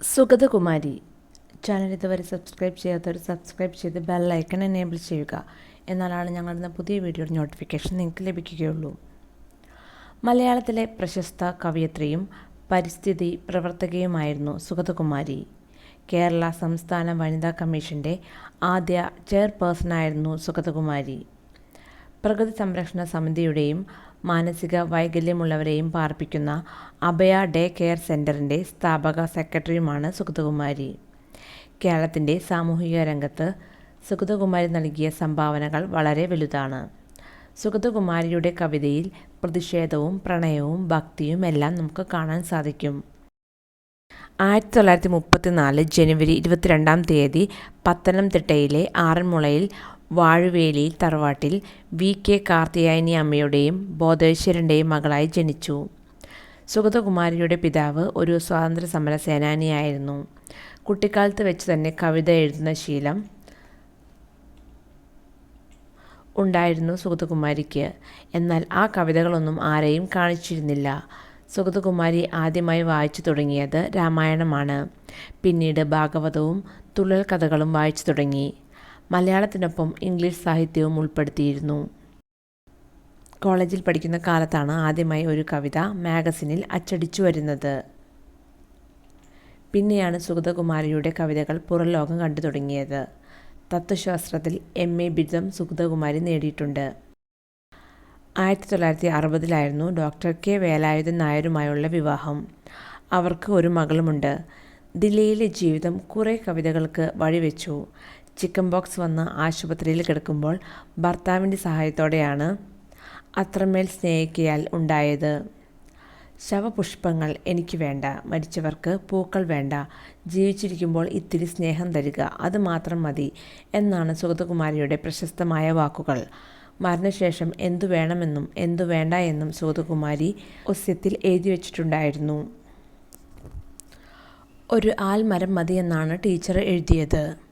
Sugathakumari. Channel ഇതുവരെ subscribe ചെയ്യാത്തവർ subscribe ചെയ്ത് ബെല്ലൈക്കൺ എനേബിൾ ചെയ്യുക. എന്നാലാണ് ഞങ്ങളുടെ പുതിയ വീഡിയോയുടെ നോട്ടിഫിക്കേഷൻ നിങ്ങൾക്ക് ലഭിക്കുകയുള്ളൂ. മലയാളത്തിലെ പ്രശസ്ത കവയത്രിയും പരിസ്ഥിതി പ്രവർത്തകയുമായിരുന്നു സുഗതകുമാരി. കേരള സംസ്ഥാന വനിതാ കമ്മീഷന്റെ ആദ്യ ചെയർപേഴ്സണായിരുന്നു സുഗതകുമാരി. പ്രകൃതി സംരക്ഷണ സമിതിയുടെയും മാനസിക വൈകല്യമുള്ളവരെയും പാർപ്പിക്കുന്ന അഭയ ഡേ കെയർ സെന്ററിന്റെ സ്ഥാപക സെക്രട്ടറിയുമാണ് സുഗതകുമാരി. കേരളത്തിന്റെ സാമൂഹിക രംഗത്ത് സുഗതകുമാരി നൽകിയ സംഭാവനകൾ വളരെ വലുതാണ്. സുഗതകുമാരിയുടെ കവിതയിൽ പ്രതിഷേധവും പ്രണയവും ഭക്തിയും എല്ലാം നമുക്ക് കാണാൻ സാധിക്കും. ആയിരത്തി തൊള്ളായിരത്തി മുപ്പത്തിനാല് ജനുവരി ഇരുപത്തിരണ്ടാം തീയതി പത്തനംതിട്ടയിലെ ആറന്മുളയിൽ വാഴുവേലിയിൽ തറവാട്ടിൽ വി. കെ. കാർത്തിയായനി അമ്മയുടെയും ബോധേശ്വരന്റെയും മകളായി ജനിച്ചു. സുഗതകുമാരിയുടെ പിതാവ് ഒരു സ്വാതന്ത്ര്യ സമര സേനാനിയായിരുന്നു കുട്ടിക്കാലത്ത് വെച്ച് തന്നെ കവിത എഴുതുന്ന ശീലം ഉണ്ടായിരുന്നു സുഗതകുമാരിക്ക്. എന്നാൽ ആ കവിതകളൊന്നും ആരെയും കാണിച്ചിരുന്നില്ല. സുഗതകുമാരി ആദ്യമായി വായിച്ചു തുടങ്ങിയത് രാമായണമാണ്. പിന്നീട് ഭാഗവതവും തുള്ളൽ കഥകളും വായിച്ചു തുടങ്ങി. മലയാളത്തിനൊപ്പം ഇംഗ്ലീഷ് സാഹിത്യവും ഉൾപ്പെടുത്തിയിരുന്നു. കോളേജിൽ പഠിക്കുന്ന കാലത്താണ് ആദ്യമായി ഒരു കവിത മാഗസിനിൽ അച്ചടിച്ചു വരുന്നത്. പിന്നെയാണ് സുഗതകുമാരിയുടെ കവിതകൾ പുറം ലോകം കണ്ടു തുടങ്ങിയത്. തത്വശാസ്ത്രത്തിൽ എം. എ. ബിരുദം സുഗതകുമാരി നേടിയിട്ടുണ്ട്. ആയിരത്തി തൊള്ളായിരത്തി അറുപതിലായിരുന്നു ഡോക്ടർ കെ. വേലായുധൻ നായരുമായുള്ള വിവാഹം. അവർക്ക് ഒരു മകളുമുണ്ട്. ദില്ലയിലെ ജീവിതം കുറേ കവിതകൾക്ക് വഴിവെച്ചു. ചിക്കൻ ബോക്സ് വന്ന് ആശുപത്രിയിൽ കിടക്കുമ്പോൾ ഭർത്താവിന്റെ സഹായത്തോടെയാണ് അത്രമേൽ സ്നേഹിക്കയാൽ ഉണ്ടായത്. ശവപുഷ്പങ്ങൾ എനിക്ക് വേണ്ട മരിച്ചവർക്ക് പൂക്കൾ വേണ്ട ജീവിച്ചിരിക്കുമ്പോൾ ഇത്തിരി സ്നേഹം തരിക അത് മാത്രം മതി എന്നാണ് സുഗതകുമാരിയുടെ പ്രശസ്തമായ വാക്കുകൾ. മരണശേഷം എന്തു വേണമെന്നും എന്തു വേണ്ട എന്നും സുഗതകുമാരി ഒസ്യത്തിൽ എഴുതി വച്ചിട്ടുണ്ടായിരുന്നു. ഒരു ആൽമരം മതിയെന്നാണ് ടീച്ചർ എഴുതിയത്.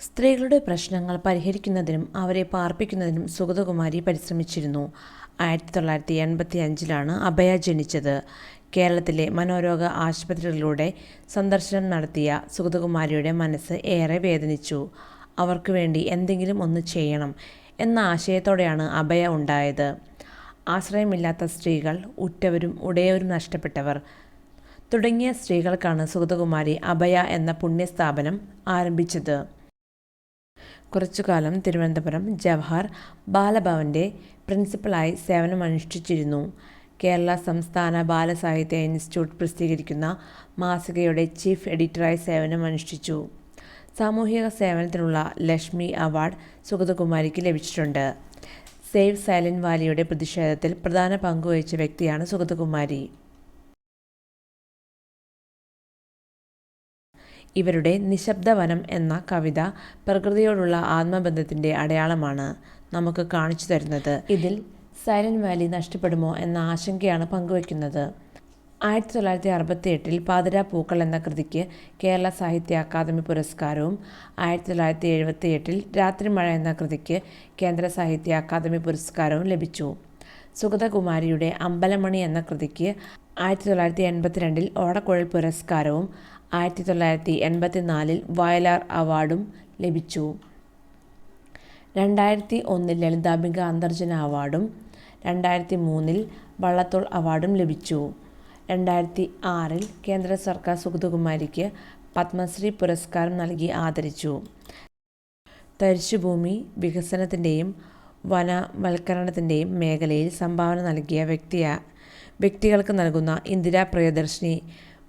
സ്ത്രീകളുടെ പ്രശ്നങ്ങൾ പരിഹരിക്കുന്നതിനും അവരെ പാർപ്പിക്കുന്നതിനും സുഗതകുമാരി പരിശ്രമിച്ചിരുന്നു. ആയിരത്തി തൊള്ളായിരത്തി എൺപത്തി അഞ്ചിലാണ് അഭയ ജനിച്ചത്. കേരളത്തിലെ മനോരോഗ ആശുപത്രികളിലൂടെ സന്ദർശനം നടത്തിയ സുഗതകുമാരിയുടെ മനസ്സ് ഏറെ വേദനിച്ചു. അവർക്ക് വേണ്ടി എന്തെങ്കിലും ഒന്ന് ചെയ്യണം എന്ന ആശയത്തോടെയാണ് അഭയ ഉണ്ടായത്. ആശ്രയമില്ലാത്ത സ്ത്രീകൾ ഉറ്റവരും ഉടയവരും നഷ്ടപ്പെട്ടവർ. തുടങ്ങിയ സ്ത്രീകൾക്കാണ് സുഗതകുമാരി അഭയ എന്ന പുണ്യസ്ഥാപനം ആരംഭിച്ചത്. കുറച്ചുകാലം തിരുവനന്തപുരം ജവഹർ ബാലഭവന്റെ പ്രിൻസിപ്പലായി സേവനമനുഷ്ഠിച്ചിരുന്നു. കേരള സംസ്ഥാന ബാലസാഹിത്യ ഇൻസ്റ്റിറ്റ്യൂട്ട് പ്രസിദ്ധീകരിക്കുന്ന മാസികയുടെ ചീഫ് എഡിറ്ററായി സേവനമനുഷ്ഠിച്ചു. സാമൂഹിക സേവനത്തിനുള്ള ലക്ഷ്മി അവാർഡ് സുഗതകുമാരിക്ക് ലഭിച്ചിട്ടുണ്ട്. സേവ് സൈലന്റ് വാലിയുടെ പ്രതിഷേധത്തിൽ പ്രധാന പങ്കുവഹിച്ച വ്യക്തിയാണ് സുഗതകുമാരി. ഇവരുടെ നിശബ്ദവനം എന്ന കവിത പ്രകൃതിയോടുള്ള ആത്മബന്ധത്തിന്റെ അടയാളമാണ് നമുക്ക് കാണിച്ചു തരുന്നത്. ഇതിൽ സൈലന്റ് വാലി നഷ്ടപ്പെടുമോ എന്ന ആശങ്കയാണ് പങ്കുവയ്ക്കുന്നത്. ആയിരത്തി തൊള്ളായിരത്തി അറുപത്തി എട്ടിൽ പാതിരാ പൂക്കൾ എന്ന കൃതിക്ക് കേരള സാഹിത്യ അക്കാദമി പുരസ്കാരവും ആയിരത്തി തൊള്ളായിരത്തി എഴുപത്തി എട്ടിൽ രാത്രിമഴ എന്ന കൃതിക്ക് കേന്ദ്ര സാഹിത്യ അക്കാദമി പുരസ്കാരവും ലഭിച്ചു. സുഗതകുമാരിയുടെ അമ്പലമണി എന്ന കൃതിക്ക് ആയിരത്തി തൊള്ളായിരത്തി എൺപത്തിരണ്ടിൽ ഓടക്കുഴൽ പുരസ്കാരവും ആയിരത്തി തൊള്ളായിരത്തി എൺപത്തിനാലിൽ വയലാർ അവാർഡും ലഭിച്ചു. രണ്ടായിരത്തി ഒന്നിൽ ലളിതാംബിക അന്തർജന അവാർഡും രണ്ടായിരത്തി മൂന്നിൽ വള്ളത്തോൾ അവാർഡും ലഭിച്ചു. രണ്ടായിരത്തി ആറിൽ കേന്ദ്ര സർക്കാർ സുഗതകുമാരിക്ക് പത്മശ്രീ പുരസ്കാരം നൽകി ആദരിച്ചു. തരിശുഭൂമി വികസനത്തിന്റെയും വനവൽക്കരണത്തിന്റെയും മേഖലയിൽ സംഭാവന നൽകിയ വ്യക്തിയ വ്യക്തികൾക്ക് നൽകുന്ന ഇന്ദിരാ പ്രിയദർശിനി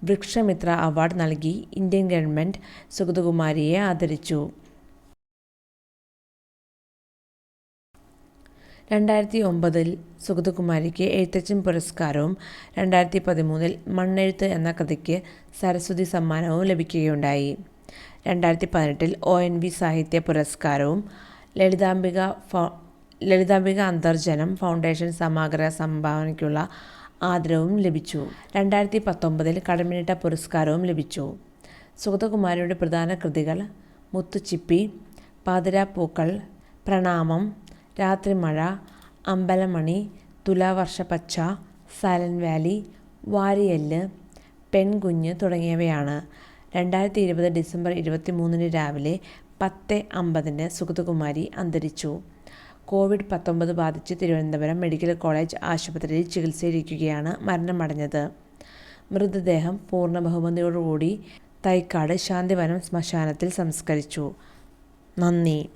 വൃക്ഷമിത്ര അവാർഡ് നൽകി ഇന്ത്യൻ ഗവൺമെന്റ് സുഗതകുമാരിയെ ആദരിച്ചു. രണ്ടായിരത്തി ഒമ്പതിൽ സുഗതകുമാരിക്ക് എഴുത്തച്ഛൻ പുരസ്കാരവും രണ്ടായിരത്തി പതിമൂന്നിൽ മണ്ണെഴുത്ത് എന്ന കഥയ്ക്ക് സരസ്വതി സമ്മാനവും ലഭിക്കുകയുണ്ടായി. രണ്ടായിരത്തി പതിനെട്ടിൽ ഒ എൻ വി സാഹിത്യ പുരസ്കാരവും ലളിതാംബിക ലളിതാംബിക അന്തർജനം ഫൗണ്ടേഷൻ സമഗ്ര സംഭാവനയ്ക്കുള്ള ആദരവും ലഭിച്ചു. രണ്ടായിരത്തി പത്തൊമ്പതിൽ കടമിനിട്ട പുരസ്കാരവും ലഭിച്ചു. സുഗതകുമാരിയുടെ പ്രധാന കൃതികൾ മുത്തുച്ചിപ്പി പാതിരാപ്പൂക്കൾ പ്രണാമം രാത്രിമഴ അമ്പലമണി തുലാവർഷപ്പച്ച സൈലന്റ് വാലി വാരിയല്ല് പെൺകുഞ്ഞ് തുടങ്ങിയവയാണ്. രണ്ടായിരത്തി ഇരുപത് ഡിസംബർ ഇരുപത്തി മൂന്നിന് രാവിലെ പത്ത് അമ്പതിന് സുഗതകുമാരി അന്തരിച്ചു. കോവിഡ് പത്തൊമ്പത് ബാധിച്ച് തിരുവനന്തപുരം മെഡിക്കൽ കോളേജ് ആശുപത്രിയിൽ ചികിത്സയിലിരിക്കുകയാണ് മരണമടഞ്ഞത്. മൃതദേഹം പൂർണ ബഹുമതിയോടുകൂടി തൈക്കാട് ശാന്തിവനം ശ്മശാനത്തിൽ സംസ്കരിച്ചു. നന്ദി.